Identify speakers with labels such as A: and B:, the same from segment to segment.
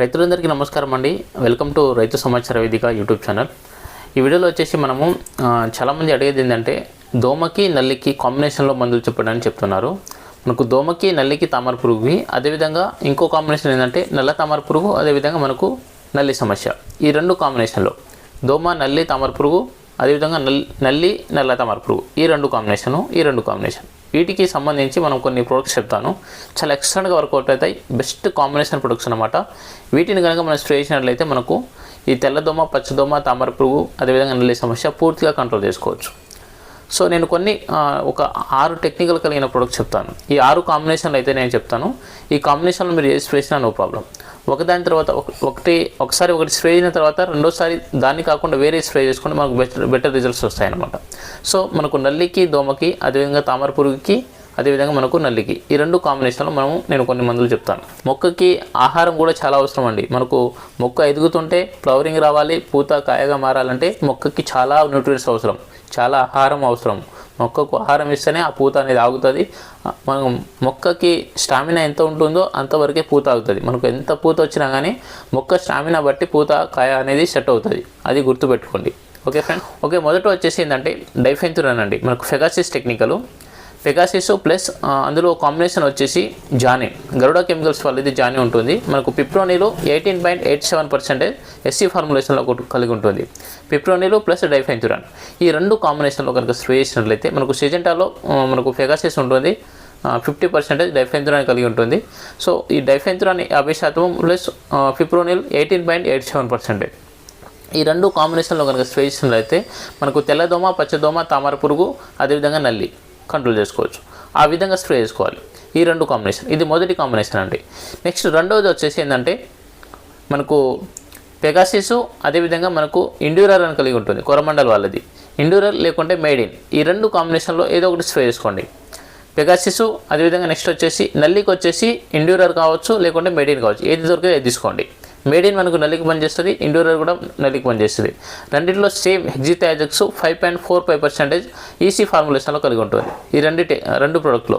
A: రైతులందరికీ నమస్కారం అండి. వెల్కమ్ టు రైతు సమాచార వేదిక యూట్యూబ్ ఛానల్. ఈ వీడియోలో వచ్చేసి మనము చాలామంది అడిగేది ఏంటంటే దోమకి నల్లికి కాంబినేషన్లో మందులు చెప్పడని చెప్తున్నారు. మనకు దోమకి నల్లికి తామర పురుగుకి అదేవిధంగా ఇంకో కాంబినేషన్ ఏంటంటే నల్ల తామర పురుగు అదేవిధంగా మనకు నల్లి సమస్య. ఈ రెండు కాంబినేషన్లో దోమ నల్లి తామర పురుగు అదేవిధంగా నల్లి నల్లి నల్ల తామర పురుగు. ఈ రెండు కాంబినేషను ఈ రెండు కాంబినేషన్. వీటికి సంబంధించి మనం కొన్ని ప్రొడక్ట్స్ చెప్తాను. చాలా ఎక్సలెంట్గా వర్కౌట్ అవుతాయి. బెస్ట్ కాంబినేషన్ ప్రొడక్ట్స్ అనమాట వీటిని కనుక మనం స్ప్రే చేసినట్లయితే మనకు ఈ తెల్లదోమ పచ్చదోమ తామర పురుగు అదేవిధంగా నల్లి సమస్య పూర్తిగా కంట్రోల్ చేసుకోవచ్చు. సో నేను కొన్ని ఒక ఆరు టెక్నికల్ కలిగిన ప్రొడక్ట్స్ చెప్తాను. ఈ ఆరు కాంబినేషన్లు అయితే నేను చెప్తాను. ఈ కాంబినేషన్లో మీరు ఏ స్ప్రే చేసినా నో ప్రాబ్లం ఒకదాని తర్వాత ఒకటి ఒకసారి ఒకటి స్ప్రే చేసిన తర్వాత రెండోసారి దాన్ని కాకుండా వేరే స్ప్రే చేసుకుంటే మనకు బెటర్ బెటర్ రిజల్ట్స్ వస్తాయన్నమాట. సో మనకు నల్లికి దోమకి అదేవిధంగా తామర పురుగుకి అదేవిధంగా మనకు నల్లికి ఈ రెండు కాంబినేషన్లో మనము నేను కొన్ని మందులు చెప్తాను. మొక్కకి ఆహారం కూడా చాలా అవసరం అండి. మనకు మొక్క ఎదుగుతుంటే ఫ్లవరింగ్ రావాలి పూత కాయగా మారాలంటే మొక్కకి చాలా న్యూట్రియన్స్ అవసరం చాలా ఆహారం అవసరం. మొక్కకు ఆహారం ఇస్తేనే ఆ పూత అనేది ఆగుతుంది. మనం మొక్కకి స్టామినా ఎంత ఉంటుందో అంతవరకే పూత ఆగుతుంది. మనకు ఎంత పూత వచ్చినా కానీ మొక్క స్టామినా బట్టి పూత కాయ అనేది సెట్ అవుతుంది. అది గుర్తుపెట్టుకోండి. Okay friend? ఓకే మొదట వచ్చేసి ఏంటంటే డైఫెన్తురన్ అండి. మనకు ఫెగాసిస్ టెక్నికలు. పెగాసిస్ ప్లస్ అందులో కాంబినేషన్ వచ్చేసి జానీ గరుడ కెమికల్స్ వల్ల ఇది జానీ ఉంటుంది. మనకు పిప్రోనీలో eighteen point eight seven percentage SC ఫార్ములేషన్లో కలిగి ఉంటుంది. పిప్రోనీలో ప్లస్ డైఫెంచురాన్ ఈ రెండు కాంబినేషన్లో కనుక స్ప్రే చేసినట్లయితే మనకు సిజెంటాలో మనకు ఫెగాసిస్ ఉంటుంది. ఫిఫ్టీ పర్సెంటేజ్ డైఫెంచురాన్ కలిగి ఉంటుంది. సో ఈ డైఫెంచురాన్ యాభై శాతం plus fipronil eighteen point eight seven percentage ఈ రెండు కాంబినేషన్లో కనుక స్ప్రే చేసినట్లయితే మనకు తెల్లదోమ పచ్చదోమ తామర పురుగు అదేవిధంగా నల్లి. కంట్రోల్ చేసుకోవచ్చు. ఆ విధంగా స్ప్రే చేసుకోవాలి. ఈ రెండు కాంబినేషన్. ఇది మొదటి కాంబినేషన్ అండి. నెక్స్ట్ రెండవది వచ్చేసి ఏంటంటే మనకు పెగాసిస్ అదేవిధంగా మనకు ఇండ్యూరర్ అని కలిగి ఉంటుంది. కొరమండల్ వాళ్ళది. ఇండ్యూరర్ లేకుంటే మేడిన్ ఈ రెండు కాంబినేషన్లో ఏదో ఒకటి స్ప్రే చేసుకోండి. పెగాసిస్ అదేవిధంగా నెక్స్ట్ వచ్చేసి నల్లికి వచ్చేసి ఇండ్యూరర్ కావచ్చు లేకుంటే మేడిన్ కావచ్చు. ఏది దొరికితే తీసుకోండి. మేడిన్ మనకు నల్లికి పనిచేస్తుంది ఇండ్యూరర్ కూడా నల్లికి పనిచేస్తుంది రెండింటిలో same hexythiazox five point four five percentage EC ఫార్ములేషన్లో కలిగి ఉంటుంది. ఈ రెండిటి రెండు ప్రోడక్ట్లో.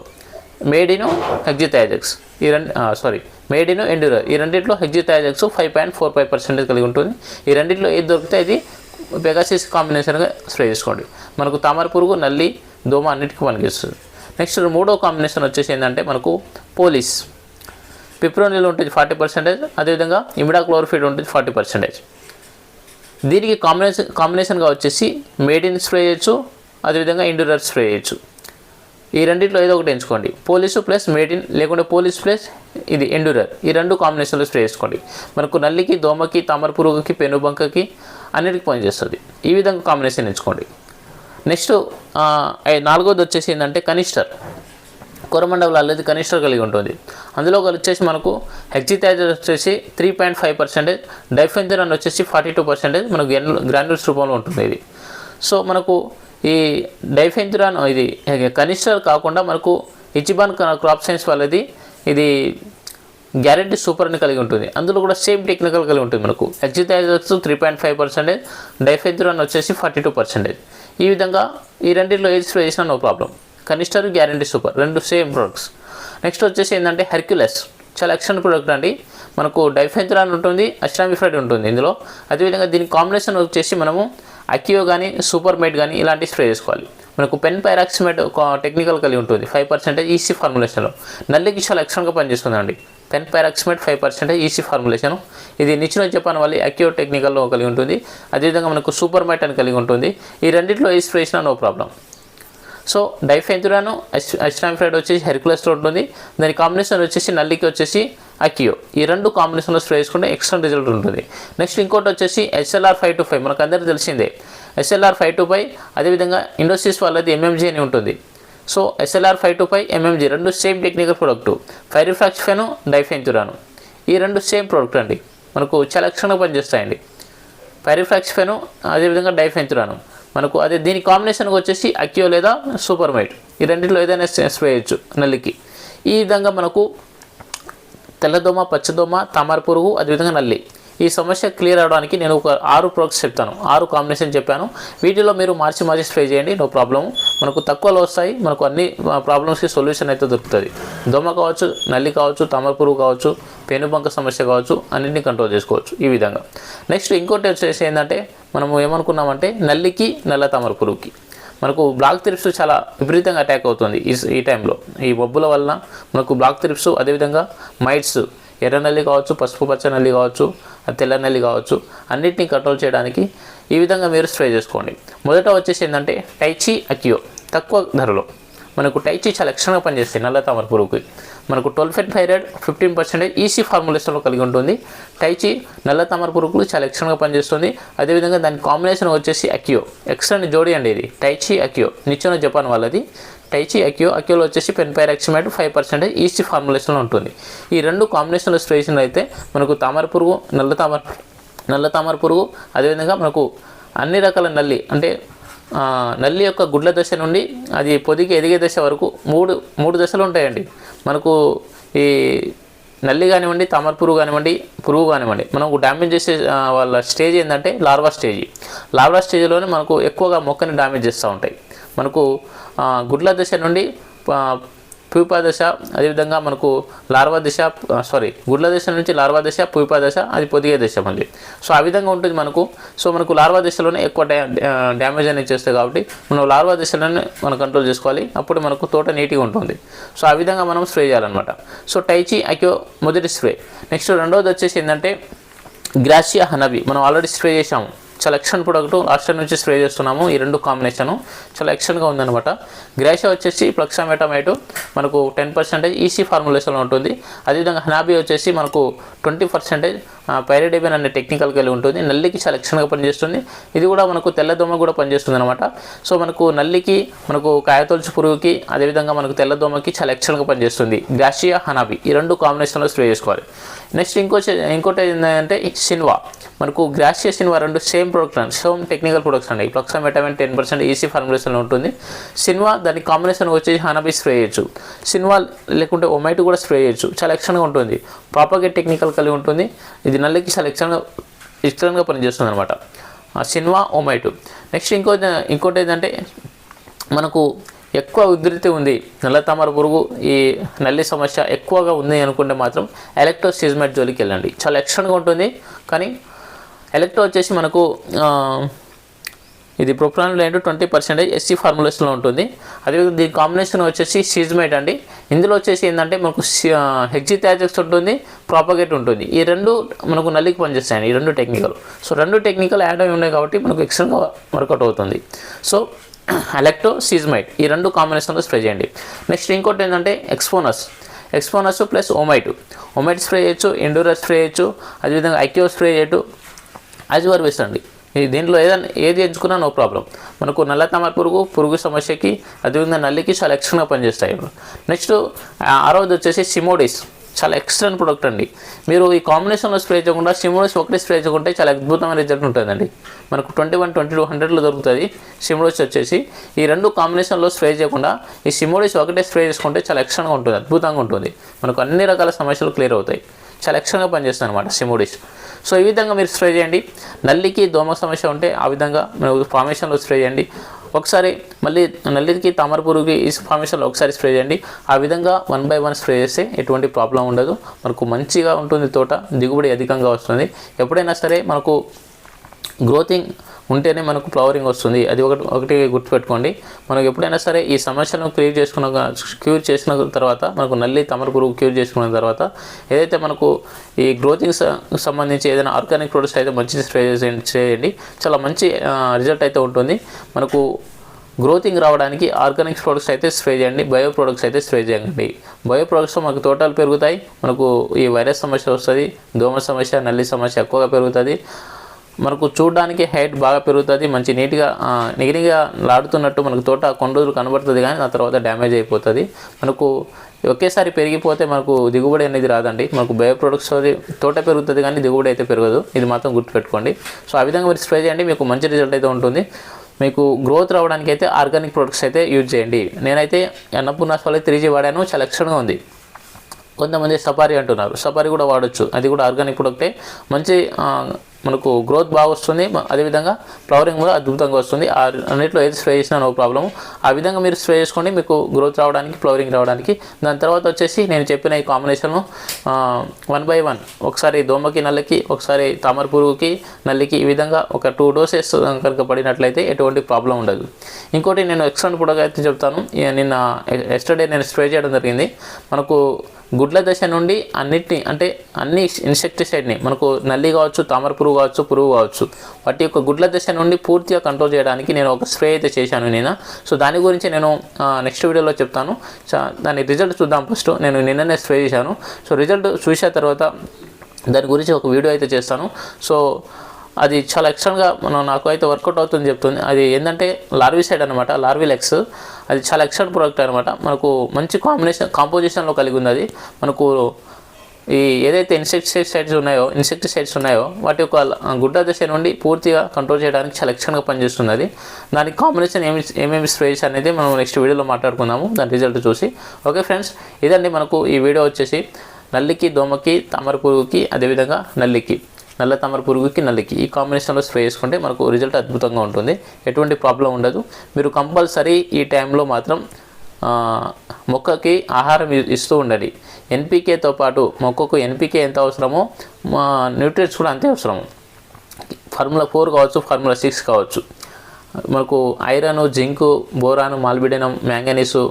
A: మేడిను హెగ్జిథాజెక్స్ ఈ రెండు సారీ మేడిను ఎండ్యూరర్ ఈ రెండింటిలో hexythiazox five point four five percentage కలిగి ఉంటుంది. ఈ రెండింటిలో ఏది దొరికితే అది పెగాసిస్ కాంబినేషన్గా స్ప్రే చేసుకోండి. మనకు తామర పురుగు నల్లి దోమ అన్నిటికీ పనిచేస్తుంది నెక్స్ట్ మూడో కాంబినేషన్ వచ్చేసి ఏంటంటే మనకు పోలీస్. పిప్రోనిల్ ఉంటుంది ఫార్టీ పర్సెంటేజ్ అదేవిధంగా ఇమిడాక్లోరిఫిడ్ ఉంటుంది ఫార్టీ పర్సెంటేజ్. దీనికి కాంబినేషన్ కాంబినేషన్గా వచ్చేసి మేడిన్ స్ప్రే చేయొచ్చు అదేవిధంగా ఇండూరర్ స్ప్రే చేయొచ్చు. ఈ రెండింటిలో ఏదో ఒకటి ఎంచుకోండి. పోలీసు ప్లస్ మేడిన్ లేకుంటే పోలీస్ ప్లస్ ఇది ఎండూరర్ ఈ రెండు కాంబినేషన్లో స్ప్రే చేసుకోండి. మనకు నల్లికి దోమకి తామర పురుగుకి పెనుబంకకి అన్నిటికి పనిచేస్తుంది ఈ విధంగా కాంబినేషన్ ఎంచుకోండి. నెక్స్ట్ నాలుగోది వచ్చేసి ఏంటంటే కనిస్టర్ కొరమండలం అనేది కనిస్టర్ కలిగి ఉంటుంది. అందులో ఒకరు వచ్చేసి మనకు హెక్సిథైజర్ వచ్చేసి three point five percentage diafenthiuron వచ్చేసి ఫార్టీ టూ పర్సెంటేజ్ మనకు గ్రాన్యూల్స్ రూపంలో ఉంటుంది ఇది. సో మనకు ఈ డైఫెంజరాన్ ఇది కనిస్టర్ కాకుండా మనకు ఇచిబాన్ క్రాప్ సైన్స్ వాళ్ళది ఇది గ్యారెంటీ సూపర్ అని కలిగి ఉంటుంది. అందులో కూడా సేమ్ టెక్నికల్ కలిగి ఉంటుంది మనకు. ఎక్జిటైజర్స్ త్రీ పాయింట్ ఫైవ్ పర్సెంటేజ్ డైఫెంజరాన్ వచ్చేసి ఫార్టీ టూ పర్సెంటేజ్ ఈ విధంగా ఈ రెండింటిలో age spray no problem canister guarantee super. రెండు సేమ్ ప్రొడక్ట్స్ నెక్స్ట్ వచ్చేసి ఏంటంటే హెర్క్యులస్. చాలా ఎక్సలెంట్ ప్రొడక్ట్ అండి. మనకు డైఫెంజరాన్ ఉంటుంది అస్టామిఫ్రైడ్ ఉంటుంది ఇందులో. అదేవిధంగా దీని కాంబినేషన్ వచ్చేసి మనము అక్యో కానీ సూపర్ మేట్ కానీ ఇలాంటి స్ప్రే చేసుకోవాలి. మనకు పెన్ పైరాక్సిమేట్ ఒక టెక్నికల్ కలిగి ఉంటుంది ఫైవ్ పర్సెంటేజ్ ఈసీ ఫార్ములేషన్లో. నల్లికి చాలా ఎక్స్ట్రాగా పనిచేస్తుందండి fenpyroximate five percentage EC formulation. ఇది నిచ్చిన జపాన్ వల్ల అక్యో టెక్నికల్లో కలిగి ఉంటుంది. అదేవిధంగా మనకు సూపర్ మేట్ అని కలిగి ఉంటుంది. ఈ రెండింటిలో ఏ స్ప్రే చేసినా నో ప్రాబ్లం. సో డైఫెంతురాను అస్టామిఫ్రైడ్ వచ్చేసి హెర్కులస్లో ఉంటుంది. దాని కాంబినేషన్ వచ్చేసి నల్లికి వచ్చేసి అకియో ఈ రెండు కాంబినేషన్లో స్ప్రే చేసుకుంటే ఎక్స్ట్రా రిజల్ట్ ఉంటుంది. నెక్స్ట్ ఇంకోటి వచ్చేసి ఎస్ఎల్ఆర్ ఫైవ్ టు ఫైవ్ మనకు అందరికీ తెలిసిందే. ఎస్ఎల్ఆర్ ఫైవ్ టు ఫైవ్ అదేవిధంగా ఇండోసిస్ వాళ్ళది ఎంఎంజీ అని ఉంటుంది. So SLR five to five MMG రెండు సేమ్ టెక్నికల్ ప్రొడక్ట్ ఫైరిఫాక్స్ఫెను డైఫెంతురాను. ఈ రెండు సేమ్ ప్రోడక్ట్ అండి. మనకు చాలా ఎక్స్ట్రాగా పనిచేస్తాయండి. పైరిఫ్రాక్స్ఫెను అదేవిధంగా డైఫెంచురాను మనకు అదే దీని కాంబినేషన్కి వచ్చేసి అక్యో లేదా సూపర్ మైట్ ఈ రెండింటిలో ఏదైనా స్ప్రే చేయొచ్చు నల్లికి. ఈ విధంగా మనకు తెల్లదోమ పచ్చదోమ తామర పురుగు అదేవిధంగా నల్లి. ఈ సమస్య క్లియర్ అవడానికి నేను ఒక ఆరు ప్రొడక్ట్స్ చెప్తాను. ఆరు కాంబినేషన్ చెప్పాను. వీటిలో మీరు మార్చి మార్చి స్ప్రే చేయండి నో ప్రాబ్లం మనకు తక్కువలో వస్తాయి మనకు అన్ని ప్రాబ్లమ్స్కి సొల్యూషన్ అయితే దొరుకుతుంది. దోమ కావచ్చు నల్లి కావచ్చు తామర పురుగు కావచ్చు పెనుబంక సమస్య కావచ్చు అన్నింటినీ కంట్రోల్ చేసుకోవచ్చు. ఈ విధంగా. నెక్స్ట్ ఇంకోటి వచ్చేసి ఏంటంటే మనము ఏమనుకున్నామంటే నల్లికి నల్ల తామర పురుగుకి. మనకు బ్లాక్ త్రిప్స్ చాలా విపరీతంగా అటాక్ అవుతుంది ఈ ఈ టైంలో ఈ బొబ్బుల వలన మనకు బ్లాక్ త్రిప్స్ అదేవిధంగా మైట్స్ ఎర్ర నల్లి కావచ్చు పసుపు పచ్చ నల్లి కావచ్చు తెల్ల నల్లి కావచ్చు అన్నిటినీ కంట్రోల్ చేయడానికి ఈ విధంగా మీరు స్ప్రే చేసుకోండి. మొదట వచ్చేసి ఏంటంటే టైచి అకియో తక్కువ ధరలో. మనకు టైచి చాలా లక్షణంగా పనిచేస్తాయి నల్ల తామర పురుగుకి. మనకు ట్వెల్ఫెట్ థైరాయిడ్ ఫిఫ్టీన్ పర్సెంటేజ్ ఈసీ ఫార్ములేషన్లో కలిగి ఉంటుంది. టైచి నల్ల తామర పురుగులు చాలా ఎక్స్ట్రాగా పనిచేస్తుంది. అదేవిధంగా దాని కాంబినేషన్ వచ్చేసి అక్యో. ఎక్స్ట్రాని జోడి అండి ఇది. టైచి అక్యో. నిచ్చెన జపాన్ వాళ్ళది. టైచి అక్యో. అక్యోలో వచ్చేసి fenpyroximate five percentage EC ఫార్ములేషన్లో ఉంటుంది. ఈ రెండు కాంబినేషన్లో స్ప్రేషన్ అయితే మనకు తామర పురుగు నల్ల తామర నల్ల తామర పురుగు అదేవిధంగా మనకు అన్ని రకాల నల్లి అంటే నల్లి యొక్క గుడ్ల దశ నుండి అది పొదిగి ఎదిగే దశ వరకు మూడు మూడు దశలు ఉంటాయండి. మనకు ఈ నల్లి కానివ్వండి తామర పురుగు కానివ్వండి పురుగు కానివ్వండి మనకు డ్యామేజ్ చేసే వాళ్ళ స్టేజ్ ఏంటంటే లార్వా స్టేజ్ లార్వా స్టేజ్లోనే మనకు ఎక్కువగా మొక్కని డ్యామేజ్ చేస్తూ ఉంటాయి. మనకు గుడ్ల దశ నుండి పూపా దశ అదేవిధంగా మనకు లార్వా దశ సారీ గుడ్ల దశ నుంచి లార్వా దశ పూపా దశ అది పొదిగే దశ మళ్ళీ. సో ఆ విధంగా ఉంటుంది మనకు. సో మనకు లార్వా దశలోనే ఎక్కువ డ్యామేజ్ అనేది చేస్తాయి కాబట్టి మనం లార్వా దశలోనే మనం కంట్రోల్ చేసుకోవాలి. అప్పుడు మనకు తోట నీట్గా ఉంటుంది. సో ఆ విధంగా మనం స్ప్రే చేయాలన్నమాట. సో టైచి అక్యో మొదటి స్ప్రే. నెక్స్ట్ రెండవది వచ్చేసి ఏంటంటే గ్రాసియా హనబి మనం ఆల్రెడీ స్ప్రే చేసాము చాలా ఎక్షన్ ప్రొడక్ట్ లాస్ట్ టైం నుంచి స్ప్రే చేస్తున్నాము. ఈ రెండు కాంబినేషను చాలా ఎక్షన్గా ఉందన్నమాట. గ్రాషియా వచ్చేసి ప్లక్సామెటమైటు మనకు టెన్ పర్సెంటేజ్ ఈసీ ఫార్ములేషన్లో ఉంటుంది. అదేవిధంగా హనాబీ వచ్చేసి మనకు ట్వంటీ పర్సెంటేజ్ పైరడేబిన్ అనే టెక్నికల్ కలిగి ఉంటుంది. నల్లికి చాలా ఎక్షన్గా పనిచేస్తుంది. ఇది కూడా మనకు తెల్లదోమ కూడా పనిచేస్తుంది అనమాట సో మనకు నల్లికి మనకు కాయతొలుచు పురుగుకి అదేవిధంగా మనకు తెల్లదోమకి చాలా ఎక్షన్గా పనిచేస్తుంది. గ్యాషియా హనాబి ఈ రెండు కాంబినేషన్లో స్ప్రే చేసుకోవాలి. నెక్స్ట్ ఇంకో ఇంకోటి ఏంటంటే సిన్వా. మనకు గ్రాషియా సిన్వా రెండు సేమ్ ప్రొడక్ట్ అండి సేమ్ టెక్నికల్ ప్రొడక్ట్స్ అండి ప్లక్సామెటమిన్ టెన్ పర్సెంట్ ఈసీ ఫార్ములేషన్లో ఉంటుంది. సిన్వా దాని కాంబినేషన్ వచ్చేసి హనాబీ స్ప్రే చేయొచ్చు. సిన్వా లేకుంటే ఒమైట్ కూడా స్ప్రే చేయొచ్చు. చాలా ఎక్షన్గా ఉంటుంది. ప్రాపర్గా టెక్నికల్ కలిగి ఉంటుంది. ఇది నల్లికి చాలా ఎక్షన్గా ఎక్సలెంట్గా పనిచేస్తుంది అనమాట సిన్వా ఒమైటు. నెక్స్ట్ ఇంకో ఇంకోటి ఏంటంటే మనకు ఎక్కువ ఉధృతి ఉంది. నల్ల తామర పురుగు ఈ నల్లి సమస్య ఎక్కువగా ఉంది అనుకుంటే మాత్రం ఎలక్ట్రోసిజ్మెట్ జోలికి వెళ్ళండి. చాలా ఎక్షన్గా ఉంటుంది. కానీ ఎలక్ట్రో వచ్చేసి మనకు ఇది ప్రొప్రాన్ లేంటు ట్వంటీ పర్సెంటేజ్ ఎస్సీ ఫార్ములేషన్లో ఉంటుంది. అదేవిధంగా దీని కాంబినేషన్ వచ్చేసి సీజ్మేట్ అండి. ఇందులో వచ్చేసి ఏంటంటే మనకు హెగ్జిథాజెక్స్ ఉంటుంది ప్రాపగేట్ ఉంటుంది. ఈ రెండు మనకు నల్లికి పనిచేస్తాయి ఈ రెండు టెక్నికల్. సో రెండు టెక్నికల్ యాడ్ అయి ఉన్నాయి కాబట్టి మనకు ఎక్స్ట్రాగా వర్కౌట్ అవుతుంది. సో ఎలక్ట్రో సీజ్మైట్ ఈ రెండు కాంబినేషన్లో స్ప్రే చేయండి. నెక్స్ట్ ఇంకోటి ఏంటంటే Exponus. Exponus plus Omite. Omite spray చేయొచ్చు ఎండూరస్ స్ప్రే చేయొచ్చు అదేవిధంగా ఐక్యో స్ప్రే చేయొచ్చు. యాజ్ వేస్ట్ అండి. దీంట్లో ఏదైనా ఏది ఎంచుకున్నా నో ప్రాబ్లం మనకు నల్ల తామర పురుగు పురుగు సమస్యకి అదేవిధంగా నల్లికి చాలా ఎక్స్ట్రా పనిచేస్తాయి. నెక్స్ట్ ఆరోది వచ్చేసి సిమోడిస్ చాలా ఎక్స్ట్రా ప్రొడక్ట్ అండి. మీరు ఈ కాంబినేషన్లో స్ప్రే చేయకుండా సిమోడిస్ ఒకటి స్ప్రే చేయకుంటే చాలా అద్భుతమైన రిజల్ట్ ఉంటుందండి. మనకు ట్వంటీ వన్ ట్వంటీ టూ హండ్రెడ్లో దొరుకుతుంది. సిమోడోస్ వచ్చేసి ఈ రెండు కాంబినేషన్లో స్ప్రే చేయకుండా ఈ సిమోడిస్ ఒకటే స్ప్రే చేసుకుంటే చాలా ఎక్స్ట్రాగా ఉంటుంది అద్భుతంగా ఉంటుంది. మనకు అన్ని రకాల సమస్యలు క్లియర్ అవుతాయి. చాలా ఎక్స్ట్రాగా పనిచేస్తుంది అనమాట సిమోడిస్ సో ఈ విధంగా మీరు స్ప్రే చేయండి. నల్లికి దోమ సమస్య ఉంటే ఆ విధంగా మీరు ఫార్మేషన్లో స్ప్రే చేయండి. ఒకసారి మళ్ళీ నల్లికి తామర పురుగుకి ఈ ఫార్మేషన్లో ఒకసారి స్ప్రే చేయండి. ఆ విధంగా వన్ బై వన్ స్ప్రే చేస్తే ఎటువంటి ప్రాబ్లం ఉండదు. మనకు మంచిగా ఉంటుంది తోట దిగుబడి అధికంగా వస్తుంది. ఎప్పుడైనా సరే మనకు గ్రోతింగ్ ఉంటేనే మనకు ఫ్లవరింగ్ వస్తుంది. అది ఒకటి ఒకటి గుర్తుపెట్టుకోండి. మనకు ఎప్పుడైనా సరే ఈ సమస్యను క్లియర్ చేసుకున్న క్యూర్ చేసిన తర్వాత మనకు నల్లి తమర పురుగు క్యూర్ చేసుకున్న తర్వాత ఏదైతే మనకు ఈ గ్రోతింగ్ సంబంధించి ఏదైనా ఆర్గానిక్ ప్రొడక్ట్స్ అయితే మంచి స్ప్రే చేయండి చేయండి చాలా మంచి రిజల్ట్ అయితే ఉంటుంది. మనకు గ్రోతింగ్ రావడానికి ఆర్గానిక్ ప్రొడక్ట్స్ అయితే స్ప్రే చేయండి బయో ప్రొడక్ట్స్ అయితే స్ప్రే చేయండి. బయో ప్రొడక్ట్స్ మనకు తోటలు పెరుగుతాయి. మనకు ఈ వైరస్ సమస్య వస్తుంది దోమ సమస్య నల్లి సమస్య ఎక్కువగా పెరుగుతుంది. మనకు చూడడానికి హైట్ బాగా పెరుగుతుంది మంచి నీట్గా ఆ, నిగినిగా లాడుతున్నట్టు మనకు తోట కొన్ని రోజులు కనబడుతుంది కానీ ఆ తర్వాత డ్యామేజ్ అయిపోతుంది. మనకు ఒకేసారి పెరిగిపోతే మనకు దిగుబడి అనేది రాదండి. మనకు బయో ప్రొడక్ట్స్ అది తోట పెరుగుతుంది కానీ దిగుబడి అయితే పెరగదు. ఇది మాత్రం గుర్తుపెట్టుకోండి. సో ఆ విధంగా మీరు స్ప్రే చేయండి మీకు మంచి రిజల్ట్ అయితే ఉంటుంది. మీకు గ్రోత్ రావడానికి అయితే ఆర్గానిక్ ప్రొడక్ట్స్ అయితే యూజ్ చేయండి. నేనైతే అన్నపూర్ణ సాలి త్రీ జీ వాడాను చాలా ఎక్స్ట్రాగా ఉంది. కొంతమంది సఫారీ అంటున్నారు. సఫారీ కూడా వాడొచ్చు. అది కూడా ఆర్గానిక్ ప్రొడక్టే. మంచి మనకు గ్రోత్ బాగా వస్తుంది అదేవిధంగా ఫ్లవరింగ్ కూడా అద్భుతంగా వస్తుంది. ఆ అన్నింటిలో ఏది స్ప్రే చేసినా నో ప్రాబ్లం ఆ విధంగా మీరు స్ప్రే చేసుకోండి మీకు గ్రోత్ రావడానికి ఫ్లవరింగ్ రావడానికి. దాని తర్వాత వచ్చేసి నేను చెప్పిన ఈ కాంబినేషన్ వన్ బై వన్ ఒకసారి దోమకి నల్లకి ఒకసారి తామర పురుగుకి నల్లికి ఈ విధంగా ఒక టూ డోసెస్ కనుక పడినట్లయితే ఎటువంటి ప్రాబ్లం ఉండదు. ఇంకోటి నేను ఎక్స్ట్రా కూడా అయితే చెప్తాను. నిన్న ఎస్టర్డే నేను స్ప్రే చేయడం జరిగింది. మనకు గుడ్ల దశ నుండి అన్నిటిని అంటే అన్ని ఇన్సెక్టిసైడ్ని మనకు నల్లి కావచ్చు తామర పురుగు కావచ్చు పురుగు కావచ్చు వాటి యొక్క గుడ్ల దశ నుండి పూర్తిగా కంట్రోల్ చేయడానికి నేను ఒక స్ప్రే అయితే చేశాను నేను సో దాని గురించి నేను నెక్స్ట్ వీడియోలో చెప్తాను. దాని రిజల్ట్ చూద్దాం ఫస్ట్ నేను నిన్ననే స్ప్రే చేశాను. సో రిజల్ట్ చూసిన తర్వాత దాని గురించి ఒక వీడియో అయితే చేస్తాను. సో అది చాలా ఎక్స్ట్రాగా మనం నాకు అయితే వర్కౌట్ అవుతుంది చెప్తుంది. అది ఏంటంటే లార్వీ సైడ్ అనమాట లార్వీ లెక్స్ అది చాలా ఎక్సలెంట్ ప్రోడక్ట్ అనమాట మనకు మంచి కాంబినేషన్ కాంపోజిషన్లో కలిగి ఉంది అది. మనకు ఈ ఏదైతే ఇన్సెక్టిసైడ్స్ ఉన్నాయో ఇన్సెక్టిసైడ్స్ ఉన్నాయో వాటి యొక్క గుడ్డ దశ నుండి పూర్తిగా కంట్రోల్ చేయడానికి చాలా ఎక్సలెంట్గా పనిచేస్తుంది అది. దానికి కాంబినేషన్ ఏమి ఏమేమి స్ప్రేస్ అనేది మనం నెక్స్ట్ వీడియోలో మాట్లాడుకుందాము. దాని రిజల్ట్ చూసి. ఓకే ఫ్రెండ్స్ ఇదండి మనకు ఈ వీడియో వచ్చేసి నల్లికి దోమకి తామర పురుగుకి అదేవిధంగా నల్లికి. నల్ల తామర పురుగుకి నల్లకి ఈ కాంబినేషన్లో స్ప్రే చేసుకుంటే మనకు రిజల్ట్ అద్భుతంగా ఉంటుంది. ఎటువంటి ప్రాబ్లం ఉండదు. మీరు కంపల్సరీ ఈ టైంలో మాత్రం మొక్కకి ఆహారం ఇస్తూ ఉండాలి ఎన్పికేతో పాటు మొక్కకు ఎన్పికే ఎంత అవసరమో న్యూట్రియంట్స్ కూడా అంతే అవసరము ఫార్ములా ఫోర్ కావచ్చు ఫార్ములా సిక్స్ కావచ్చు. మనకు iron zinc boron molybdenum manganese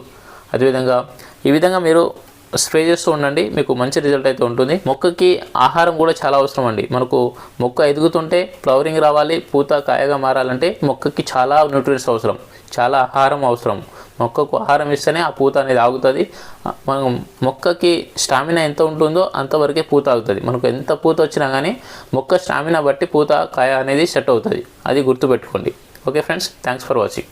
A: అదేవిధంగా ఈ విధంగా మీరు స్ప్రే చేస్తూ ఉండండి మీకు మంచి రిజల్ట్ అయితే ఉంటుంది. మొక్కకి ఆహారం కూడా చాలా అవసరం అండి. మనకు మొక్క ఎదుగుతుంటే ఫ్లవరింగ్ రావాలి పూత కాయగా మారాలంటే మొక్కకి చాలా న్యూట్రియన్స్ అవసరం చాలా ఆహారం అవసరం. మొక్కకు ఆహారం ఇస్తేనే ఆ పూత అనేది ఆగుతుంది. మనం మొక్కకి స్టామినా ఎంత ఉంటుందో అంతవరకే పూత ఆగుతుంది. మనకు ఎంత పూత వచ్చినా కానీ మొక్క స్టామినా బట్టి పూత కాయ అనేది సెట్ అవుతుంది. అది గుర్తుపెట్టుకోండి. Okay friends thanks for watching.